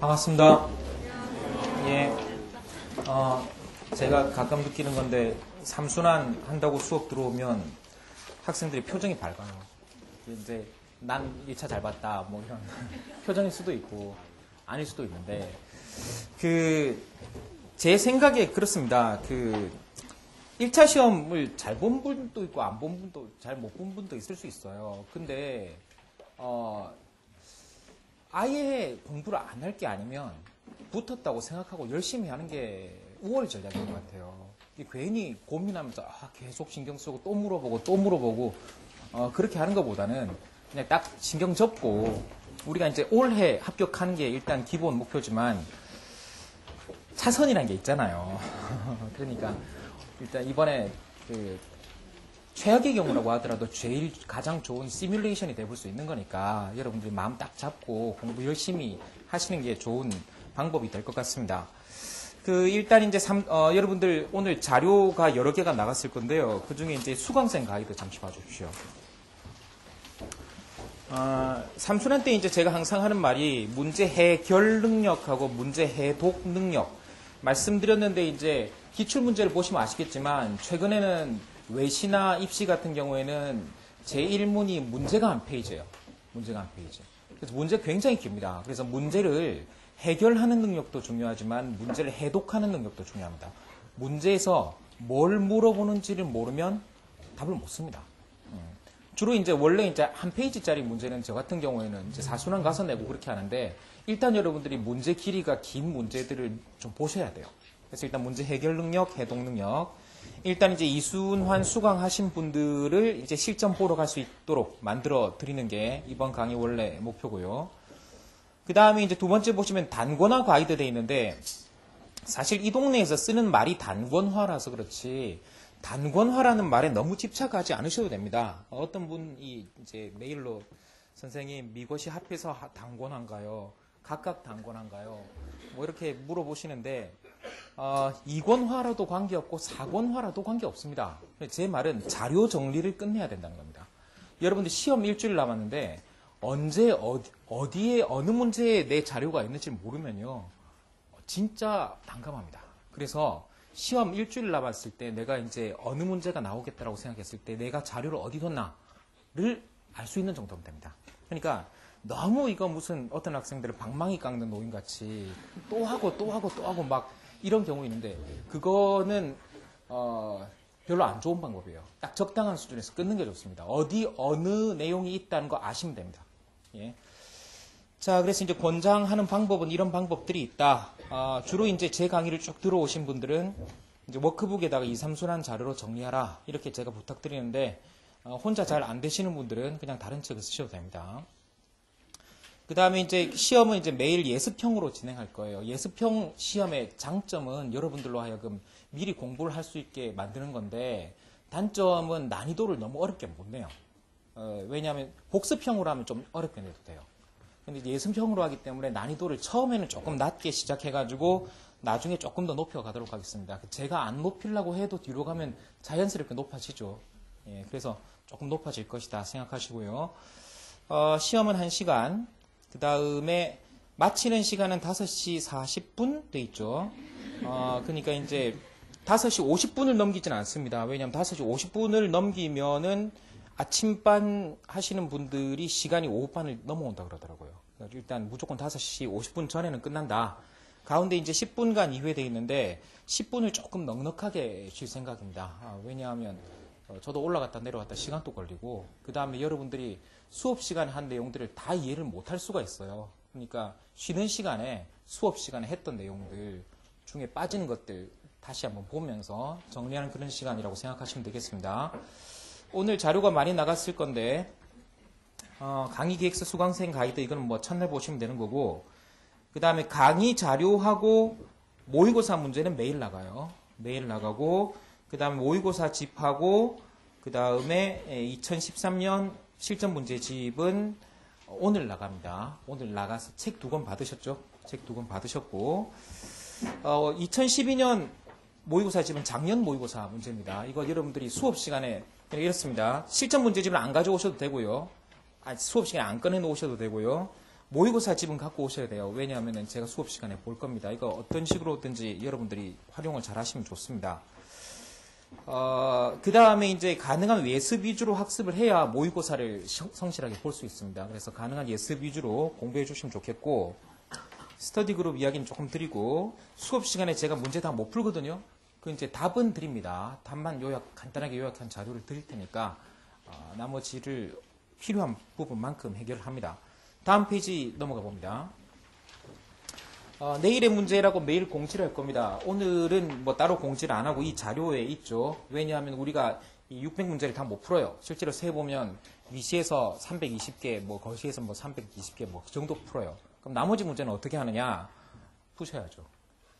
반갑습니다. 예. 어, 제가 가끔 느끼는 건데, 삼순환 한다고 수업 들어오면 학생들이 표정이 밝아요. 이제, 난 1차 잘 봤다, 뭐 이런 표정일 수도 있고, 아닐 수도 있는데, 그, 제 생각에 그렇습니다. 그, 1차 시험을 잘 본 분도 있고, 안 본 분도, 잘 못 본 분도 있을 수 있어요. 근데, 어, 아예 공부를 안 할 게 아니면 붙었다고 생각하고 열심히 하는 게 우월 전략인 것 같아요. 괜히 고민하면서 아, 계속 신경 쓰고 또 물어보고 또 물어보고 어, 그렇게 하는 것보다는 그냥 딱 신경 접고 우리가 이제 올해 합격하는 게 일단 기본 목표지만 차선이라는 게 있잖아요. 그러니까 일단 이번에 그 최악의 경우라고 하더라도 제일 가장 좋은 시뮬레이션이 돼볼 수 있는 거니까 여러분들이 마음 딱 잡고 공부 열심히 하시는 게 좋은 방법이 될 것 같습니다. 그 일단 이제 삼- 어, 여러분들 오늘 자료가 여러 개가 나갔을 건데요. 그 중에 이제 수강생 가이드 잠시 봐주십시오. 아, 삼순환 때 이제 제가 항상 하는 말이 문제 해결 능력하고 문제 해독 능력 말씀드렸는데 이제 기출 문제를 보시면 아시겠지만 최근에는 외시나 입시 같은 경우에는 제 1문이 문제가 한 페이지예요. 문제가 한 페이지. 그래서 문제 굉장히 깁니다. 그래서 문제를 해결하는 능력도 중요하지만 문제를 해독하는 능력도 중요합니다. 문제에서 뭘 물어보는지를 모르면 답을 못 씁니다. 주로 이제 원래 이제 한 페이지짜리 문제는 저 같은 경우에는 이제 사순환 가서 내고 그렇게 하는데 일단 여러분들이 문제 길이가 긴 문제들을 좀 보셔야 돼요. 그래서 일단 문제 해결 능력, 해독 능력. 일단 이제 이순환 수강 하신 분들을 이제 실전 보러 갈 수 있도록 만들어 드리는 게 이번 강의 원래 목표고요. 그 다음에 이제 두 번째 보시면 단권화 가이드 돼 있는데 사실 이 동네에서 쓰는 말이 단권화라서 그렇지 단권화라는 말에 너무 집착하지 않으셔도 됩니다. 어떤 분이 이제 메일로 선생님 미것이 합해서 하- 단권화인가요? 각각 단권화인가요? 뭐 이렇게 물어보시는데 어, 이권화라도 관계없고 사권화라도 관계없습니다. 제 말은 자료 정리를 끝내야 된다는 겁니다. 여러분들 시험 일주일 남았는데 언제 어디, 어디에 어느 문제에 내 자료가 있는지 모르면요 진짜 난감합니다. 그래서 시험 일주일 남았을 때 내가 이제 어느 문제가 나오겠다라고 생각했을 때 내가 자료를 어디 뒀나를 알 수 있는 정도면 됩니다. 그러니까 너무 이거 무슨 어떤 학생들은 방망이 깎는 노인같이 또 하고 또 하고 또 하고 막 이런 경우 있는데 그거는 어, 별로 안 좋은 방법이에요. 딱 적당한 수준에서 끊는 게 좋습니다. 어디 어느 내용이 있다는 거 아시면 됩니다. 예. 자, 그래서 이제 권장하는 방법은 이런 방법들이 있다. 아, 주로 이제 제 강의를 쭉 들어오신 분들은 이제 워크북에다가 2, 3순환 자료로 정리하라. 이렇게 제가 부탁드리는데, 어, 혼자 잘 안 되시는 분들은 그냥 다른 책을 쓰셔도 됩니다. 그 다음에 이제 시험은 이제 매일 예습형으로 진행할 거예요. 예습형 시험의 장점은 여러분들로 하여금 미리 공부를 할 수 있게 만드는 건데, 단점은 난이도를 너무 어렵게 못 내요. 어, 왜냐하면 복습형으로 하면 좀 어렵게 내도 돼요. 근데 예습형으로 하기 때문에 난이도를 처음에는 조금 낮게 시작해가지고 나중에 조금 더 높여가도록 하겠습니다. 제가 안 높이려고 해도 뒤로 가면 자연스럽게 높아지죠. 예, 그래서 조금 높아질 것이다 생각하시고요. 어, 시험은 1시간, 그 다음에 마치는 시간은 5시 40분 돼 있죠. 어, 그러니까 이제 5시 50분을 넘기지는 않습니다. 왜냐하면 5시 50분을 넘기면은 아침반 하시는 분들이 시간이 오후반을 넘어온다 그러더라고요. 일단 무조건 5시 50분 전에는 끝난다. 가운데 이제 10분간 이후에 돼 있는데 10분을 조금 넉넉하게 쉴 생각입니다. 아, 왜냐하면 어, 저도 올라갔다 내려갔다 시간도 걸리고 그 다음에 여러분들이 수업 시간에 한 내용들을 다 이해를 못할 수가 있어요. 그러니까 쉬는 시간에 수업 시간에 했던 내용들 중에 빠지는 것들 다시 한번 보면서 정리하는 그런 시간이라고 생각하시면 되겠습니다. 오늘 자료가 많이 나갔을 건데 어, 강의 기획서 수강생 가이드 이거는 뭐 첫날 보시면 되는 거고 그 다음에 강의 자료하고 모의고사 문제는 매일 나가요. 매일 나가고 그 다음에 모의고사 집하고 그 다음에 2013년 실전 문제 집은 오늘 나갑니다. 오늘 나가서 책 두 권 받으셨죠? 책 두 권 받으셨고 어, 2012년 모의고사 집은 작년 모의고사 문제입니다. 이거 여러분들이 수업 시간에 이렇습니다. 실전 문제집을 안 가져오셔도 되고요. 아, 수업 시간에 안 꺼내 놓으셔도 되고요. 모의고사 집은 갖고 오셔야 돼요. 왜냐하면 제가 수업 시간에 볼 겁니다. 이거 어떤 식으로든지 여러분들이 활용을 잘 하시면 좋습니다. 어, 그 다음에 이제 가능한 예습 위주로 학습을 해야 모의고사를 성- 성실하게 볼 수 있습니다. 그래서 가능한 예습 위주로 공부해 주시면 좋겠고, 스터디 그룹 이야기는 조금 드리고, 수업 시간에 제가 문제 다 못 풀거든요. 그 이제 답은 드립니다. 답만 요약, 간단하게 요약한 자료를 드릴 테니까, 어, 나머지를 필요한 부분만큼 해결합니다. 다음 페이지 넘어가 봅니다. 어, 내일의 문제라고 매일 공지를 할 겁니다. 오늘은 뭐 따로 공지를 안 하고 이 자료에 있죠. 왜냐하면 우리가 이 600문제를 다 못 풀어요. 실제로 세보면 위시에서 320개, 뭐 거시에서 뭐 320개 뭐 그 정도 풀어요. 그럼 나머지 문제는 어떻게 하느냐? 푸셔야죠.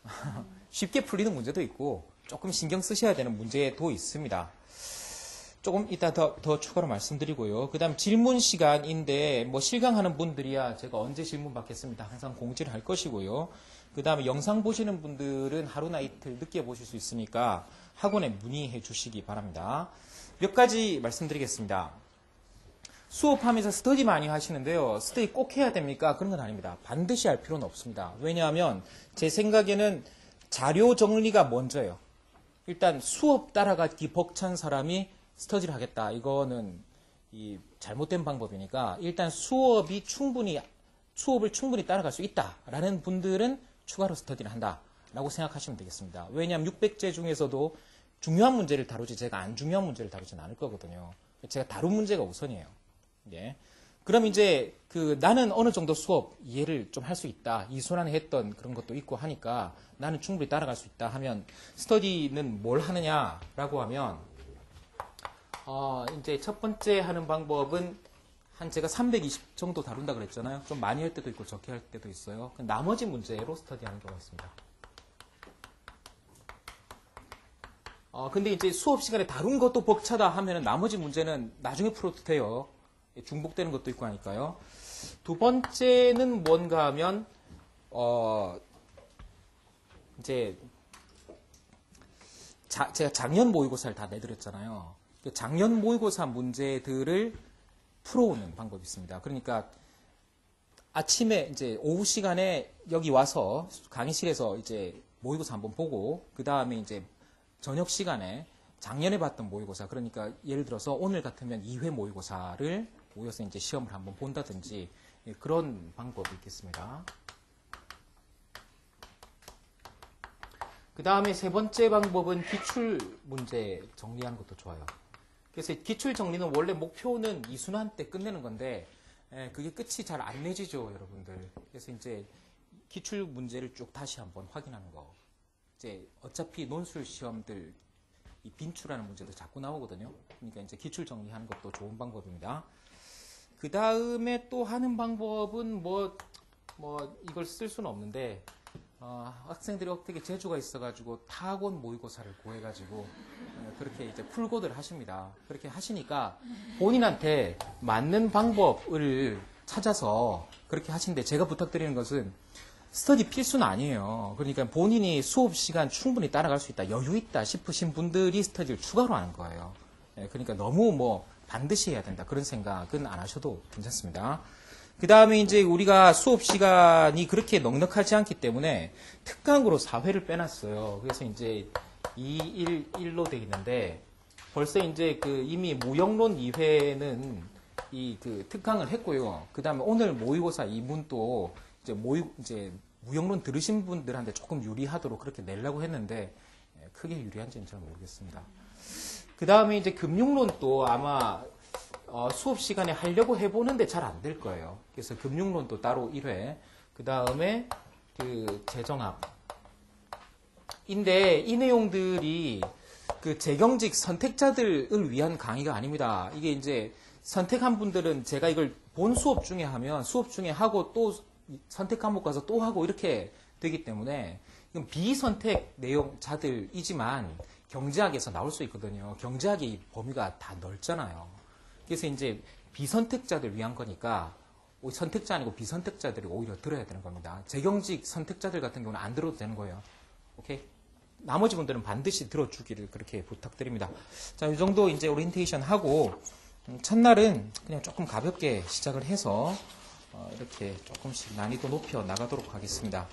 쉽게 풀리는 문제도 있고 조금 신경 쓰셔야 되는 문제도 있습니다. 조금 이따 더, 더 추가로 말씀드리고요. 그 다음 질문 시간인데, 뭐 실강하는 분들이야 제가 언제 질문 받겠습니다. 항상 공지를 할 것이고요. 그 다음에 영상 보시는 분들은 하루나 이틀 늦게 보실 수 있으니까 학원에 문의해 주시기 바랍니다. 몇 가지 말씀드리겠습니다. 수업하면서 스터디 많이 하시는데요. 스터디 꼭 해야 됩니까? 그런 건 아닙니다. 반드시 할 필요는 없습니다. 왜냐하면 제 생각에는 자료 정리가 먼저예요. 일단 수업 따라가기 벅찬 사람이 스터디를 하겠다. 이거는 이 잘못된 방법이니까 일단 수업이 충분히 수업을 충분히 따라갈 수 있다라는 분들은 추가로 스터디를 한다라고 생각하시면 되겠습니다. 왜냐하면 600제 중에서도 중요한 문제를 다루지 제가 안 중요한 문제를 다루지는 않을 거거든요. 제가 다룬 문제가 우선이에요. 예. 그럼 이제 그 나는 어느 정도 수업 이해를 좀 할 수 있다. 이순환에 했던 그런 것도 있고 하니까 나는 충분히 따라갈 수 있다 하면 스터디는 뭘 하느냐라고 하면 어, 이제 첫 번째 하는 방법은 한 제가 320 정도 다룬다 그랬잖아요. 좀 많이 할 때도 있고 적게 할 때도 있어요. 그 나머지 문제로 스터디하는 경우가 있습니다. 어, 근데 이제 수업 시간에 다룬 것도 벅차다 하면은 나머지 문제는 나중에 풀어도 돼요. 중복되는 것도 있고 하니까요. 두 번째는 뭔가 하면, 어, 이제, 자- 제가 작년 모의고사를 다 내드렸잖아요. 그 작년 모의고사 문제들을 풀어오는 방법이 있습니다. 그러니까 아침에 이제 오후 시간에 여기 와서 강의실에서 이제 모의고사 한번 보고 그 다음에 이제 저녁 시간에 작년에 봤던 모의고사 그러니까 예를 들어서 오늘 같으면 2회 모의고사를 모여서 이제 시험을 한번 본다든지 예, 그런 방법이 있겠습니다. 그 다음에 세 번째 방법은 기출 문제 정리하는 것도 좋아요. 그래서 기출 정리는 원래 목표는 이 순환 때 끝내는 건데 예, 그게 끝이 잘 안 내지죠, 여러분들. 그래서 이제 기출 문제를 쭉 다시 한번 확인하는 거. 이제 어차피 논술 시험들 이 빈출하는 문제도 자꾸 나오거든요. 그러니까 이제 기출 정리하는 것도 좋은 방법입니다. 그 다음에 또 하는 방법은 뭐, 뭐, 이걸 쓸 수는 없는데, 어, 학생들이 어떻게 재주가 있어가지고 타학원 모의고사를 구해가지고 어, 그렇게 이제 풀고들 하십니다. 그렇게 하시니까 본인한테 맞는 방법을 찾아서 그렇게 하시는데 제가 부탁드리는 것은 스터디 필수는 아니에요. 그러니까 본인이 수업 시간 충분히 따라갈 수 있다, 여유 있다 싶으신 분들이 스터디를 추가로 하는 거예요. 예, 그러니까 너무 뭐 반드시 해야 된다 그런 생각은 안 하셔도 괜찮습니다. 그 다음에 이제 우리가 수업 시간이 그렇게 넉넉하지 않기 때문에 특강으로 4회를 빼놨어요. 그래서 이제 2, 1, 1로 되어 있는데 벌써 이제 그 이미 무역론 2회는 이 그 특강을 했고요. 그 다음에 오늘 모의고사 2문도 이제 모의, 이제 무역론 들으신 분들한테 조금 유리하도록 그렇게 내려고 했는데 예, 크게 유리한지는 잘 모르겠습니다. 그 다음에 이제 금융론도 아마 어, 수업 시간에 하려고 해보는데 잘 안 될 거예요. 그래서 금융론도 따로 1회, 그 다음에 그 재정학. 인데 이 내용들이 그 재경직 선택자들을 위한 강의가 아닙니다. 이게 이제 선택한 분들은 제가 이걸 본 수업 중에 하면 수업 중에 하고 또 선택 과목 가서 또 하고 이렇게 되기 때문에 이건 비선택 내용자들이지만 경제학에서 나올 수 있거든요. 경제학의 범위가 다 넓잖아요. 그래서 이제 비선택자들 위한 거니까 선택자 아니고 비선택자들이 오히려 들어야 되는 겁니다. 재경직 선택자들 같은 경우는 안 들어도 되는 거예요. 오케이? 나머지 분들은 반드시 들어주기를 그렇게 부탁드립니다. 자, 이 정도 이제 오리엔테이션 하고 음, 첫날은 그냥 조금 가볍게 시작을 해서 어, 이렇게 이렇게 조금씩 난이도 높여 나가도록 하겠습니다.